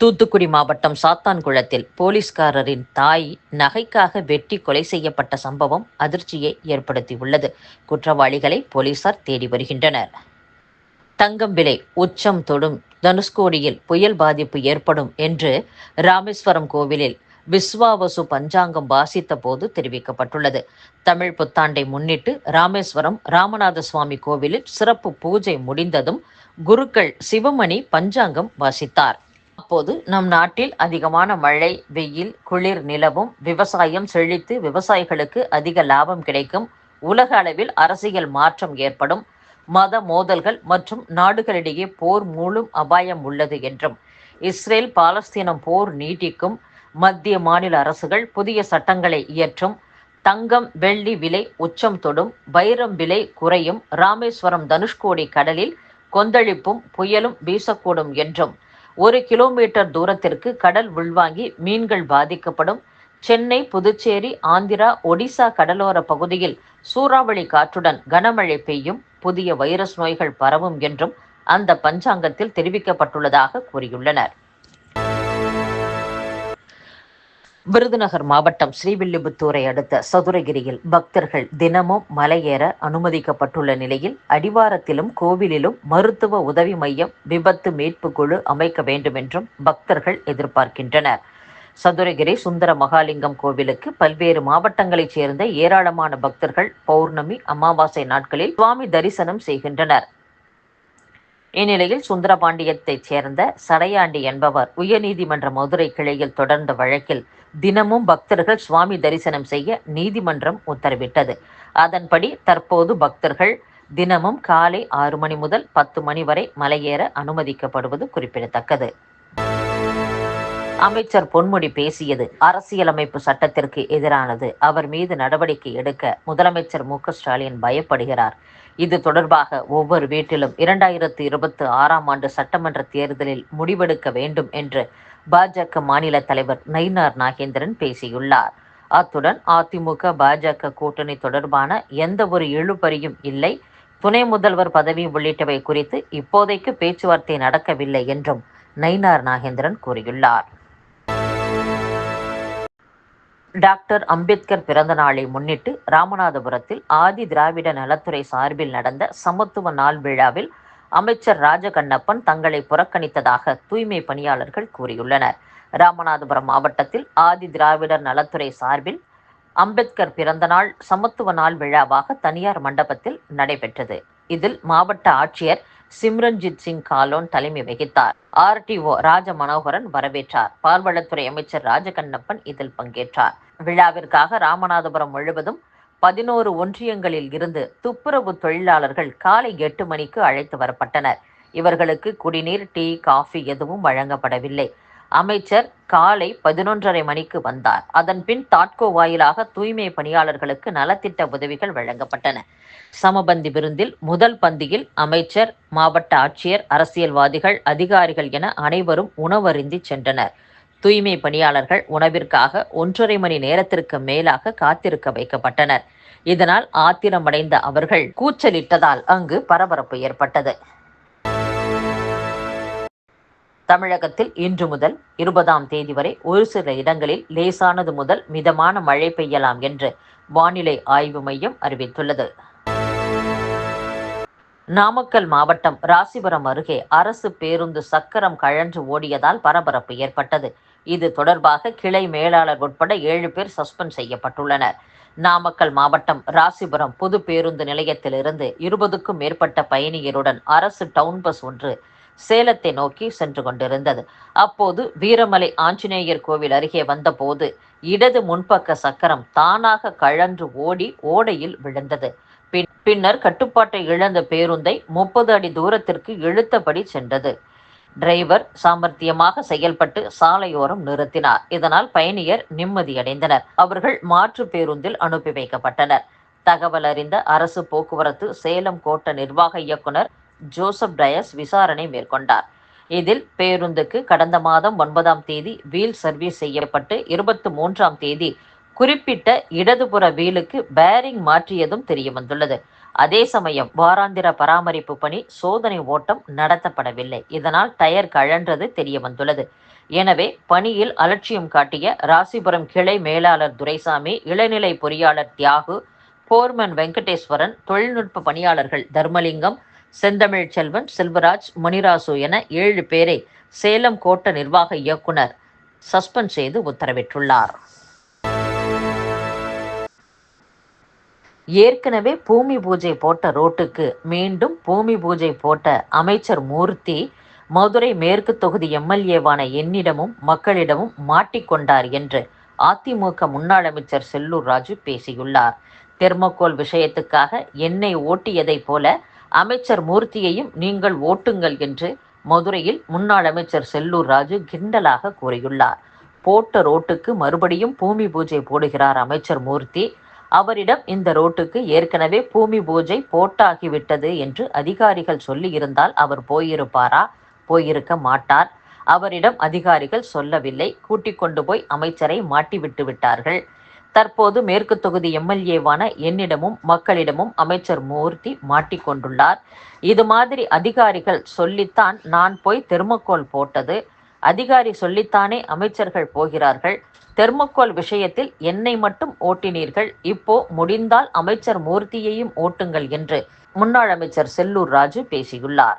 தூத்துக்குடி மாவட்டம் சாத்தான்குளத்தில் போலீஸ்காரரின் தாய் நகைக்காக வெட்டி கொலை செய்யப்பட்ட சம்பவம் அதிர்ச்சியை ஏற்படுத்தியுள்ளது. குற்றவாளிகளை போலீசார் தேடி வருகின்றனர். தங்கம் விலை உச்சம் தொடும். தனுஷ்கோடியில் புயல் பாதிப்பு ஏற்படும் என்று ராமேஸ்வரம் கோவிலில் விஸ்வாவசு பஞ்சாங்கம் வாசித்த போது தெரிவிக்கப்பட்டுள்ளது. தமிழ் புத்தாண்டை முன்னிட்டு ராமேஸ்வரம் ராமநாத சுவாமி கோவிலில் சிறப்பு பூஜை முடிந்ததும் குருக்கள் சிவமணி பஞ்சாங்கம் வாசித்தார். அப்போது நம் நாட்டில் அதிகமான மழை வெயில் குளிர் நிலவும் விவசாயம் செழித்து விவசாயிகளுக்கு அதிக லாபம் கிடைக்கும். உலக அளவில் அரசியல் மாற்றம் ஏற்படும். மத மோதல்கள் மற்றும் நாடுகளிடையே போர் மூழும் அபாயம் உள்ளது என்றும் இஸ்ரேல் பாலஸ்தீனம் போர் நீட்டிக்கும் மத்திய மாநில அரசுகள் புதிய சட்டங்களை இயற்றும். தங்கம் வெள்ளி விலை உச்சம் தொடும். வைரம் விலை குறையும். ராமேஸ்வரம் தனுஷ்கோடி கடலில் கொந்தளிப்பும் புயலும் வீசக்கூடும் என்றும் ஒரு கிலோமீட்டர் தூரத்திற்கு கடல் உள்வாங்கி மீன்கள் பாதிக்கப்படும். சென்னை புதுச்சேரி ஆந்திரா ஒடிசா கடலோர பகுதியில் சூறாவளி காற்றுடன் கனமழை பெய்யும். புதிய வைரஸ் நோய்கள் பரவும் என்றும் அந்த பஞ்சாங்கத்தில் தெரிவிக்கப்பட்டுள்ளதாக கூறியுள்ளனர். விருதுநகர் மாவட்டம் ஸ்ரீவில்லிபுத்தூரை அடுத்த சதுரகிரியில் பக்தர்கள் தினமும் மலையேற அனுமதிக்கப்பட்டுள்ள நிலையில் அடிவாரத்திலும் கோவிலிலும் மருத்துவ உதவி மையம் விபத்து மீட்பு குழு அமைக்க வேண்டும் என்றும் பக்தர்கள் எதிர்பார்க்கின்றனர். சதுரகிரி சுந்தர மகாலிங்கம் கோவிலுக்கு பல்வேறு மாவட்டங்களைச் சேர்ந்த ஏராளமான பக்தர்கள் பௌர்ணமி அமாவாசை நாட்களில் சுவாமி தரிசனம் செய்கின்றனர். இந்நிலையில் சுந்தரபாண்டியத்தைச் சேர்ந்த சடையாண்டி என்பவர் உயர்நீதிமன்ற மதுரை கிளையில் தொடர்ந்த வழக்கில் தினமும் பக்தர்கள் சுவாமி தரிசனம் செய்ய நீதிமன்றம் உத்தரவிட்டது. அதன்படி தற்போது பக்தர்கள் தினமும் காலை ஆறு மணி முதல் பத்து மணி வரை மலையேற அனுமதிக்கப்படுவது குறிப்பிடத்தக்கது. அமைச்சர் பொன்முடி பேசியது அரசியலமைப்பு சட்டத்திற்கு எதிரானது. அவர் மீது நடவடிக்கை எடுக்க முதலமைச்சர் மு. ஸ்டாலின் பயப்படுகிறார். இது தொடர்பாக ஒவ்வொரு வீட்டிலும் இரண்டாயிரத்து இருபத்தி ஆறாம் ஆண்டு சட்டமன்ற தேர்தலில் முடிவெடுக்க வேண்டும் என்று பாஜக மாநில தலைவர் நயினார் நாகேந்திரன் பேசியுள்ளார். அத்துடன் அதிமுக பாஜக கூட்டணி தொடர்பான எந்த ஒரு இழுபறியும் இல்லை. துணை முதல்வர் பதவி உள்ளிட்டவை குறித்து இப்போதைக்கு பேச்சுவார்த்தை நடக்கவில்லை என்றும் நயினார் நாகேந்திரன் கூறியுள்ளார். டாக்டர் அம்பேத்கர் பிறந்த நாளை முன்னிட்டு ராமநாதபுரத்தில் ஆதி திராவிட நலத்துறை சார்பில் நடந்த சமத்துவ நாள் விழாவில் அமைச்சர் ராஜகண்ணப்பன் தங்களை புறக்கணித்ததாக தூய்மை பணியாளர்கள் கூறியுள்ளனர். ராமநாதபுரம் மாவட்டத்தில் ஆதி திராவிடர் நலத்துறை சார்பில் அம்பேத்கர் பிறந்தநாள் சமத்துவ நாள் விழாவாக தனியார் மண்டபத்தில் நடைபெற்றது. இதில் மாவட்ட ஆட்சியர் சிம்ரன்ஜித் சிங் காலோன் தலைமை வகித்தார். ஆர்டிஓ ராஜ மனோகரன் வரவேற்றார். பால்வளத்துறை அமைச்சர் ராஜகண்ணப்பன் இதில் பங்கேற்றார். விழாவிற்காக ராமநாதபுரம் முழுவதும் பதினோரு ஒன்றியங்களில் இருந்து துப்புரவு தொழிலாளர்கள் காலை எட்டு மணிக்கு அழைத்து வரப்பட்டனர். இவர்களுக்கு குடிநீர் டீ காஃபி எதுவும் வழங்கப்படவில்லை. அமைச்சர் காலை பதினொன்றரை மணிக்கு வந்தார். அதன் பின் தாட்கோ வாயிலாக தூய்மை பணியாளர்களுக்கு நலத்திட்ட உதவிகள் வழங்கப்பட்டன. சமபந்தி விருந்தில் முதல் பந்தியில் அமைச்சர் மாவட்ட ஆட்சியர் அரசியல்வாதிகள் அதிகாரிகள் என அனைவரும் உணவருந்தி சென்றனர். தூய்மை பணியாளர்கள் உணவிற்காக ஒன்றரை மணி நேரத்திற்கு மேலாக காத்திருக்க வைக்கப்பட்டனர். இதனால் ஆத்திரமடைந்த அவர்கள் கூச்சலிட்டதால் அங்கு பரபரப்பு ஏற்பட்டது. தமிழகத்தில் இன்று முதல் இருபதாம் தேதி வரை ஒரு சில இடங்களில் லேசானது முதல் மிதமான மழை பெய்யலாம் என்று வானிலை ஆய்வு மையம் அறிவித்துள்ளது. நாமக்கல் மாவட்டம் ராசிபுரம் அருகே அரசு பேருந்து சக்கரம் கழன்று ஓடியதால் பரபரப்பு ஏற்பட்டது. இது தொடர்பாக கிளை மேலாளர் உட்பட ஏழு பேர் சஸ்பெண்ட் செய்யப்பட்டுள்ளனர். நாமக்கல் மாவட்டம் ராசிபுரம் புது பேருந்து நிலையத்திலிருந்து இருபதுக்கும் மேற்பட்ட பயணியருடன் அரசு டவுன் பஸ் ஒன்று சேலத்தை நோக்கி சென்று கொண்டிருந்தது. அப்போது வீரமலை ஆஞ்சநேயர் கோவில் அருகே வந்தபோது இடது முன்பக்க சக்கரம் தானாக கழன்று ஓடி ஓடையில் விழுந்தது. பின் பின்னர் கட்டுப்பாட்டை இழந்த பேருந்தை முப்பது அடி தூரத்திற்கு இழுத்தபடி சென்றது. டிரைவர் சாமர்த்தியமாக செயல்பட்டு சாலையோரம் நிறுத்தினார். இதனால் பயணியர் நிம்மதியடைந்தனர். அவர்கள் மாற்று பேருந்தில் அனுப்பி வைக்கப்பட்டனர். தகவல் அறிந்த அரசு போக்குவரத்து சேலம் கோட்ட நிர்வாக இயக்குனர் ஜோசப் டயஸ் விசாரணை மேற்கொண்டார். இதில் பேருந்துக்கு கடந்த மாதம் ஒன்பதாம் தேதி வீல் சர்வீஸ் செய்யப்பட்டு இருபத்தி மூன்றாம் தேதி குறிப்பிட்ட இடதுபுற வீலுக்கு பேரிங் மாற்றியதும் தெரிய வந்துள்ளது அதே சமயம் வாராந்திர பராமரிப்பு பணி சோதனை ஓட்டம் நடத்தப்படவில்லை. இதனால் டயர் கழன்றது தெரிய வந்துள்ளது எனவே பணியில் அலட்சியம் காட்டிய ராசிபுரம் கிளை மேலாளர் துரைசாமி இளநிலை பொறியாளர் தியாகு போர்மன் வெங்கடேஸ்வரன் தொழில்நுட்ப பணியாளர்கள் தர்மலிங்கம் செந்தமிழ் செல்வன் செல்வராஜ் முனிராசு என ஏழு பேரை சேலம் கோட்ட நிர்வாக இயக்குனர் சஸ்பெண்ட் செய்து உத்தரவிட்டுள்ளார். ஏற்கனவே பூமி பூஜை போட்ட ரோட்டுக்கு மீண்டும் பூமி பூஜை போட்ட அமைச்சர் மூர்த்தி மதுரை மேற்கு தொகுதி எம்எல்ஏவான என்னிடமும் மக்களிடமும் மாட்டிக்கொண்டார் என்று அதிமுக முன்னாள் அமைச்சர் செல்லூர் ராஜு பேசியுள்ளார். தெர்மோகோல் விஷயத்துக்காக என்னை ஓட்டியதைப் போல அமைச்சர் மூர்த்தியையும் நீங்கள் ஓட்டுங்கள் என்று மதுரையில் முன்னாள் அமைச்சர் செல்லூர் ராஜு கிண்டலாக கூறியுள்ளார். போட்ட ரோட்டுக்கு மறுபடியும் பூமி பூஜை போடுகிறார் அமைச்சர் மூர்த்தி. அவரிடம் இந்த ரோட்டுக்கு ஏற்கனவே பூமி பூஜை போட்டாகிவிட்டது என்று அதிகாரிகள் சொல்லியிருந்தால் அவர் போயிருப்பாரா? போயிருக்க மாட்டார். அவரிடம் அதிகாரிகள் சொல்லவில்லை. கூட்டிக் கொண்டு போய் அமைச்சரை மாட்டிவிட்டு விட்டார்கள். தற்போது மேற்கு தொகுதி எம்எல்ஏவான என்னிடமும் மக்களிடமும் அமைச்சர் மூர்த்தி மாட்டிக்கொண்டுள்ளார். இது மாதிரி அதிகாரிகள் சொல்லித்தான் நான் போய் தெர்மக்கோல் போட்டது. அதிகாரி சொல்லித்தானே அமைச்சர்கள் போகிறார்கள். தெர்மக்கோல் விஷயத்தில் என்னை மட்டும் ஓட்டினீர்கள். இப்போ முடிந்தால் அமைச்சர் மூர்த்தியையும் ஓட்டுங்கள் என்று முன்னாள் அமைச்சர் செல்லூர் ராஜு பேசியுள்ளார்.